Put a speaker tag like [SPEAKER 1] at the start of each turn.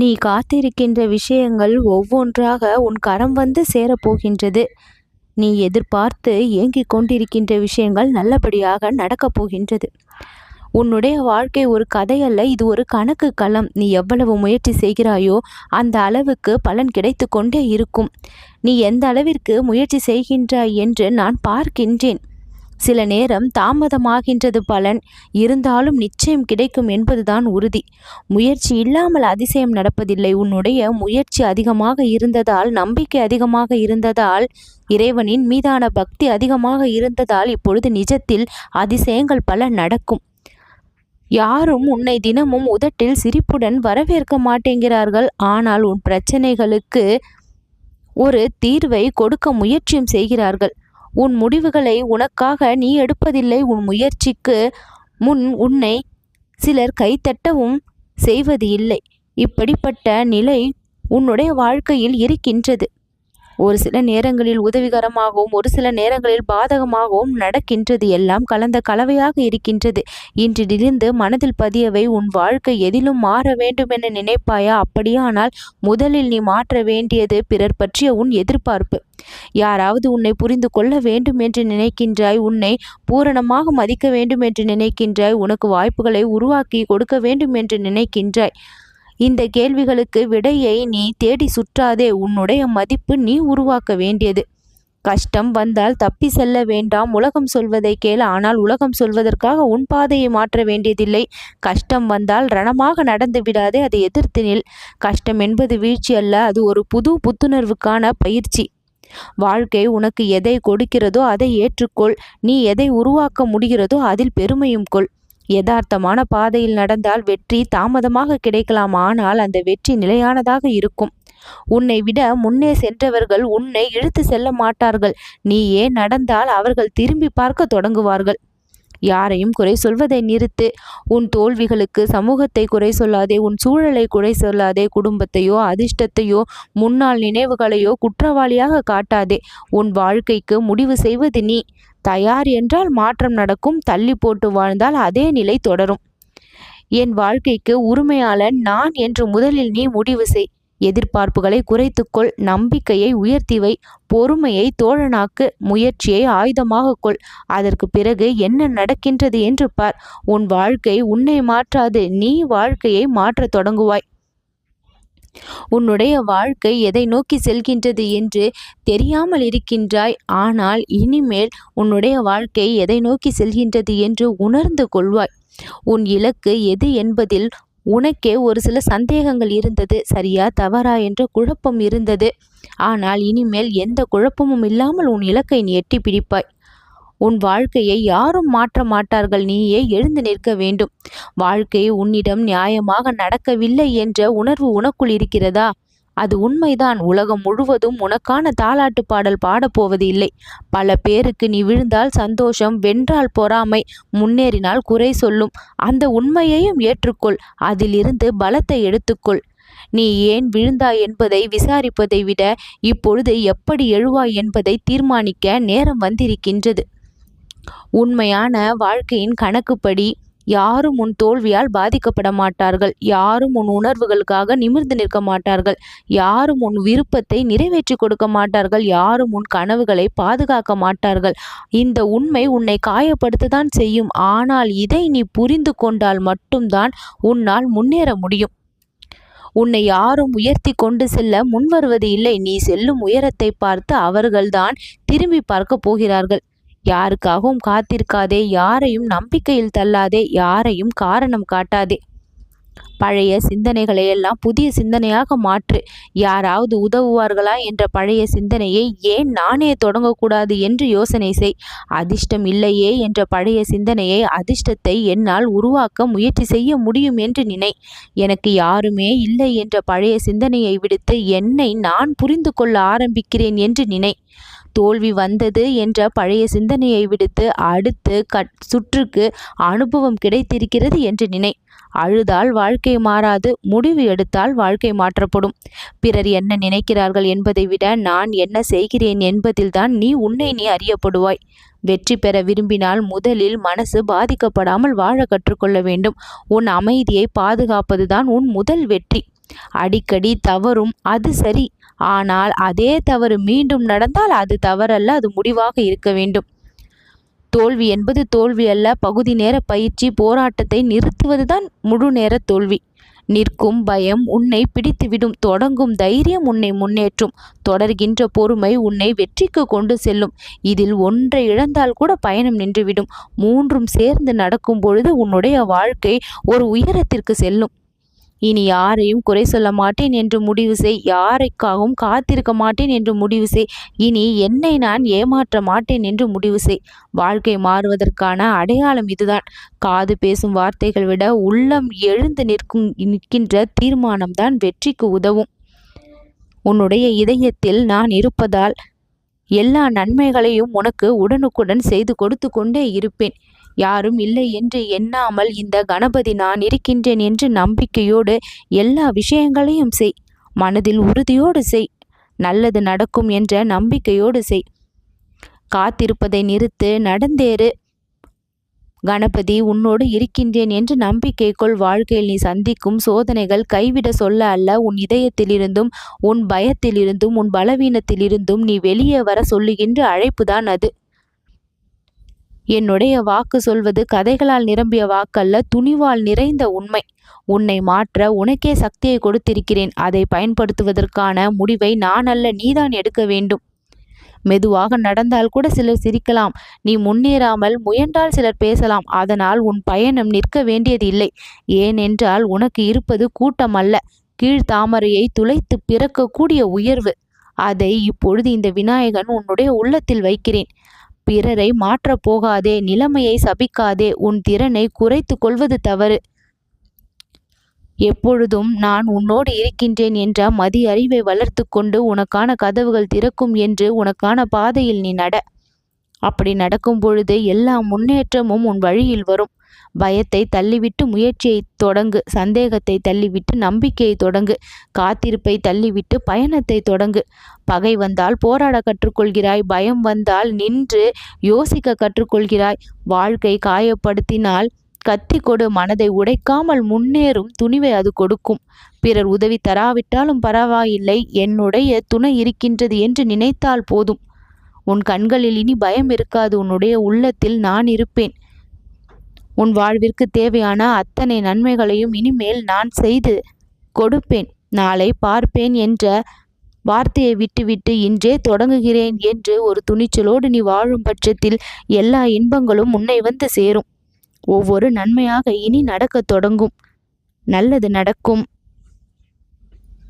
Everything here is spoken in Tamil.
[SPEAKER 1] நீ காத்திருக்கின்ற விஷயங்கள் ஒவ்வொன்றாக உன் கரம் வந்து சேரப்போகின்றது நீ எதிர்பார்த்து ஏங்கிக் கொண்டிருக்கின்ற விஷயங்கள் நல்லபடியாக நடக்கப் போகின்றது. உன்னுடைய வாழ்க்கை ஒரு கதையல்ல இது ஒரு கணக்கு களம். நீ எவ்வளவு முயற்சி செய்கிறாயோ அந்த அளவுக்கு பலன் கிடைத்து கொண்டே இருக்கும். நீ எந்த அளவிற்கு முயற்சி செய்கின்றாய் என்று நான் பார்க்கின்றேன். சில நேரம் தாமதமாகின்றது பலன் இருந்தாலும் நிச்சயம் கிடைக்கும் என்பதுதான் உறுதி. முயற்சி இல்லாமல் அதிசயம் நடப்பதில்லை. உன்னுடைய முயற்சி அதிகமாக இருந்ததால் நம்பிக்கை அதிகமாக இருந்ததால் இறைவனின் மீதான பக்தி அதிகமாக இருந்ததால் இப்பொழுது நிஜத்தில் அதிசயங்கள் பல நடக்கும். யாரும் உன்னை தினமும் உதட்டில் சிரிப்புடன் வரவேற்க மாட்டேங்கிறார்கள். ஆனால் உன் பிரச்சனைகளுக்கு ஒரு தீர்வை கொடுக்க முயற்சியும் செய்கிறார்கள். உன் முடிவுகளை உனக்காக நீ எடுப்பதில்லை. உன் முயற்சிக்கு முன் உன்னை சிலர் கைத்தட்டவும் செய்வது இல்லை இப்படிப்பட்ட நிலை உன்னுடைய வாழ்க்கையில் இருக்கின்றது. ஒரு சில நேரங்களில் உதவிகரமாகவும் ஒரு சில நேரங்களில் பாதகமாகவும் நடக்கின்றது. எல்லாம் கலந்த கலவையாக இருக்கின்றது. இன்றிலிருந்து மனதில் பதியவை உன் வாழ்க்கை எதிலும் மாற வேண்டும் என நினைப்பாயா? அப்படியானால் முதலில் நீ மாற்ற வேண்டியது பிறர் பற்றிய உன் எதிர்பார்ப்பு. யாராவது உன்னை புரிந்து கொள்ள வேண்டும் என்று நினைக்கின்றாய் உன்னை பூரணமாக மதிக்க வேண்டும் என்று நினைக்கின்றாய் உனக்கு வாய்ப்புகளை உருவாக்கி கொடுக்க வேண்டும் என்று நினைக்கின்றாய். இந்த கேள்விகளுக்கு விடையை நீ தேடி சுற்றாதே. உன்னுடைய மதிப்பு நீ உருவாக்க வேண்டியது. கஷ்டம் வந்தால் தப்பி செல்ல வேண்டாம். உலகம் சொல்வதை கேள். ஆனால் உலகம் சொல்வதற்காக உன் பாதையை மாற்ற வேண்டியதில்லை. கஷ்டம் வந்தால் ரணமாக நடந்து விடாதே. அதை எதிர்த்து நில். கஷ்டம் என்பது வீழ்ச்சி அல்ல. அது ஒரு புது புத்துணர்வுக்கான பயிற்சி. வாழ்க்கை உனக்கு எதை கொடுக்கிறதோ அதை ஏற்றுக்கொள். நீ எதை உருவாக்க முடிகிறதோ அதில் பெருமையும் கொள். யதார்த்தமான பாதையில் நடந்தால் வெற்றி தாமதமாக கிடைக்கலாம். ஆனால் அந்த வெற்றி நிலையானதாக இருக்கும். உன்னை விட முன்னே சென்றவர்கள் உன்னை இழுத்து செல்ல மாட்டார்கள். நீயே நடந்தால் அவர்கள் திரும்பி பார்க்க தொடங்குவார்கள். யாரையும் குறை சொல்வதை நிறுத்து. உன் தோல்விகளுக்கு சமூகத்தை குறை சொல்லாதே உன் சூழலை குறை சொல்லாதே குடும்பத்தையோ அதிர்ஷ்டத்தையோ முன்னாள் நினைவுகளையோ குற்றவாளியாக காட்டாதே. உன் வாழ்க்கைக்கு முடிவு செய்வது நீ. தயார் என்றால் மாற்றம் நடக்கும் தள்ளி போட்டு வாழ்ந்தால் அதே நிலை தொடரும். என் வாழ்க்கைக்கு உரிமையாளன் நான் என்று முதலில் நீ முடிவு செய். எதிர்பார்ப்புகளை குறைத்துக்கொள் நம்பிக்கையை உயர்த்திவை பொறுமையை தோழனாக்கு முயற்சியை ஆயுதமாக கொள். அதற்கு பிறகு என்ன நடக்கின்றது என்று பார். உன் வாழ்க்கை உன்னை மாற்றாது நீ வாழ்க்கையை மாற்றத் தொடங்குவாய். உன்னுடைய வாழ்க்கை எதை நோக்கி செல்கின்றது என்று தெரியாமல் இருக்கின்றாய். ஆனால் இனிமேல் உன்னுடைய வாழ்க்கை எதை நோக்கி செல்கின்றது என்று உணர்ந்து கொள்வாய். உன் இலக்கு எது என்பதில் உனக்கே ஒரு சில சந்தேகங்கள் இருந்தது. சரியா தவறா என்ற குழப்பம் இருந்தது. ஆனால் இனிமேல் எந்த குழப்பமும் இல்லாமல் உன் இலக்கை நீ எட்டி பிடிப்பாய். உன் வாழ்க்கையை யாரும் மாற்ற மாட்டார்கள். நீயே எழுந்து நிற்க வேண்டும். வாழ்க்கை உன்னிடம் நியாயமாக நடக்கவில்லை என்ற உணர்வு உனக்குள் இருக்கிறதா? அது உண்மைதான். உலகம் முழுவதும் உனக்கான தாலாட்டு பாடல் பாடப்போவது இல்லை பல பேருக்கு நீ விழுந்தால் சந்தோஷம் வென்றால் பொறாமை முன்னேறினால் குறை சொல்லும். அந்த உண்மையையும் ஏற்றுக்கொள். அதிலிருந்து பலத்தை எடுத்துக்கொள். நீ ஏன் விழுந்தாய் என்பதை விசாரிப்பதை விட இப்பொழுது எப்படி எழுவாய் என்பதை தீர்மானிக்க நேரம் வந்திருக்கின்றது. உண்மையான வாழ்க்கையின் கணக்குப்படி யாரும் உன் தோல்வியால் பாதிக்கப்பட மாட்டார்கள் யாரும் உன் உணர்வுகளுக்காக நிமிர்ந்து நிற்க மாட்டார்கள். யாரும் உன் விருப்பத்தை நிறைவேற்றி கொடுக்க மாட்டார்கள். யாரும் உன் கனவுகளை பாதுகாக்க மாட்டார்கள். இந்த உண்மை உன்னை காயப்படுத்ததான் செய்யும். ஆனால் இதை நீ புரிந்து கொண்டால் மட்டும்தான் உன்னால் முன்னேற முடியும். உன்னை யாரும் உயர்த்தி கொண்டு செல்ல முன்வருவது இல்லை. நீ செல்லும் உயரத்தை பார்த்து அவர்கள்தான் திரும்பி பார்க்க போகிறார்கள். யாருக்காகவும் காத்திருக்காதே யாரையும் நம்பிக்கையில் தள்ளாதே யாரையும் காரணம் காட்டாதே. பழைய சிந்தனைகளை எல்லாம் புதிய சிந்தனையாக மாற்று. யாராவது உதவுவார்களா என்ற பழைய சிந்தனையை ஏன் நானே தொடங்கக்கூடாது என்று யோசனை செய். அதிர்ஷ்டம் இல்லையே என்ற பழைய சிந்தனையை அதிர்ஷ்டத்தை என்னால் உருவாக்க முயற்சி செய்ய முடியும் என்று நினை. எனக்கு யாருமே இல்லை என்ற பழைய சிந்தனையை விடுத்து என்னை நான் புரிந்து கொள்ள ஆரம்பிக்கிறேன் என்று நினை. தோல்வி வந்தது என்ற பழைய சிந்தனையை விடுத்து அடுத்து கட் சுற்றுக்கு அனுபவம் கிடைத்திருக்கிறது என்று நினை. அழுதால் வாழ்க்கை மாறாது முடிவு எடுத்தால் வாழ்க்கை மாற்றப்படும். பிறர் என்ன நினைக்கிறார்கள் என்பதை விட நான் என்ன செய்கிறேன் என்பதில்தான் நீ உன்னை நீ அறியப்படுவாய். வெற்றி பெற விரும்பினால் முதலில் மனசு பாதிக்கப்படாமல் வாழ கற்றுக்கொள்ள வேண்டும். உன் அமைதியை பாதுகாப்பதுதான் உன் முதல் வெற்றி. அடிக்கடி தவறும் அது சரி. ஆனால் அதே தவறு மீண்டும் நடந்தால் அது தவறல்ல அது முடிவாக இருக்க வேண்டும். தோல்வி என்பது தோல்வி அல்ல பகுதி நேர பயிற்சி போராட்டத்தை நிறுத்துவதுதான் முழு நேர தோல்வி. நிற்கும் பயம் உன்னை பிடித்துவிடும் தொடங்கும் தைரியம் உன்னை முன்னேற்றும். தொடர்கின்ற பொறுமை உன்னை வெற்றிக்கு கொண்டு செல்லும். இதில் ஒன்றை இழந்தால் கூட பயணம் நின்றுவிடும். மூன்றும் சேர்ந்து நடக்கும் பொழுது உன்னுடைய வாழ்க்கை ஒரு உயரத்திற்கு செல்லும். இனி யாரையும் குறை சொல்ல மாட்டேன் என்று முடிவு செய். யாருக்காகவும் காத்திருக்க மாட்டேன் என்று முடிவு செய். இனி என்னை நான் ஏமாற்ற மாட்டேன் என்று முடிவு செய். வாழ்க்கை மாறுவதற்கான அடையாளம் இதுதான். காது பேசும் வார்த்தைகள் விட உள்ளம் எழுந்து நிற்கும் நிற்கின்ற தீர்மானம்தான் வெற்றிக்கு உதவும். உன்னுடைய இதயத்தில் நான் இருப்பதால் எல்லா நன்மைகளையும் உனக்கு உடனுக்குடன் செய்து கொடுத்து கொண்டே இருப்பேன். யாரும் இல்லை என்று எண்ணாமல் இந்த கணபதி நான் இருக்கின்றேன் என்று நம்பிக்கையோடு எல்லா விஷயங்களையும் செய். மனதில் உறுதியோடு செய். நல்லது நடக்கும் என்ற நம்பிக்கையோடு செய். காத்திருப்பதை நிறுத்து நடந்தேறு. கணபதி உன்னோடு இருக்கின்றேன் என்று நம்பிக்கைக்குள் வாழ்க்கையில் நீ சந்திக்கும் சோதனைகள் கைவிட சொல்ல அல்ல. உன் இதயத்திலிருந்தும் உன் பயத்திலிருந்தும் உன் பலவீனத்திலிருந்தும் நீ வெளியே வர சொல்லுகின்ற அழைப்புதான் அது. என்னுடைய வாக்கு சொல்வது கதைகளால் நிரம்பிய வாக்கல்ல துணிவால் நிறைந்த உண்மை. உன்னை மாற்ற உனக்கே சக்தியை கொடுத்திருக்கிறேன். அதை பயன்படுத்துவதற்கான முடிவை நான் அல்ல நீதான் எடுக்க வேண்டும். மெதுவாக நடந்தால் கூட சிலர் சிரிக்கலாம். நீ முன்னேறாமல் முயன்றால் சிலர் பேசலாம். அதனால் உன் பயணம் நிற்க வேண்டியதில்லை. ஏனென்றால் உனக்கு இருப்பது கூட்டம் அல்ல. கீழ்த்தாமரையை துளைத்து பிறக்கக்கூடிய உயர்வு. அதை இப்பொழுது இந்த விநாயகன் உன்னுடைய உள்ளத்தில் வைக்கிறேன். பிறரை மாற்றப் போகாதே நிலைமையை சபிக்காதே உன் திறனை குறைத்து கொள்வது தவறு. எப்பொழுதும் நான் உன்னோடு இருக்கின்றேன் என்ற மதி அறிவை வளர்த்து கொண்டு உனக்கான கதவுகள் திறக்கும் என்று உனக்கான பாதையில் நீ நட. அப்படி நடக்கும் பொழுது எல்லா முன்னேற்றமும் உன் வழியில் வரும். பயத்தை தள்ளிவிட்டு முயற்சியை தொடங்கு. சந்தேகத்தை தள்ளிவிட்டு நம்பிக்கையை தொடங்கு. காத்திருப்பை தள்ளிவிட்டு பயணத்தை தொடங்கு. பகை வந்தால் போராட கற்றுக்கொள்கிறாய். பயம் வந்தால் நின்று யோசிக்க கற்றுக்கொள்கிறாய். வாழ்க்கை காயப்படுத்தினால் கத்தி கொடு மனதை உடைக்காமல் முன்னேறும் துணிவை அது கொடுக்கும். பிறர் உதவி தராவிட்டாலும் பரவாயில்லை. என்னுடைய துணை இருக்கின்றது என்று நினைத்தால் போதும். உன் கண்களில் இனி பயம் இருக்காது. உன்னுடைய உள்ளத்தில் நான் இருப்பேன். உன் வாழ்விற்கு தேவையான அத்தனை நன்மைகளையும் இனிமேல் நான் செய்து கொடுப்பேன். நாளை பார்ப்பேன் என்ற வார்த்தையை விட்டுவிட்டு இன்றே தொடங்குகிறேன் என்று ஒரு துணிச்சலோடு நீ வாழும் பட்சத்தில் எல்லா இன்பங்களும் உன்னை வந்து சேரும். ஒவ்வொரு நன்மையாக இனி நடக்கத் தொடங்கும். நல்லது நடக்கும்.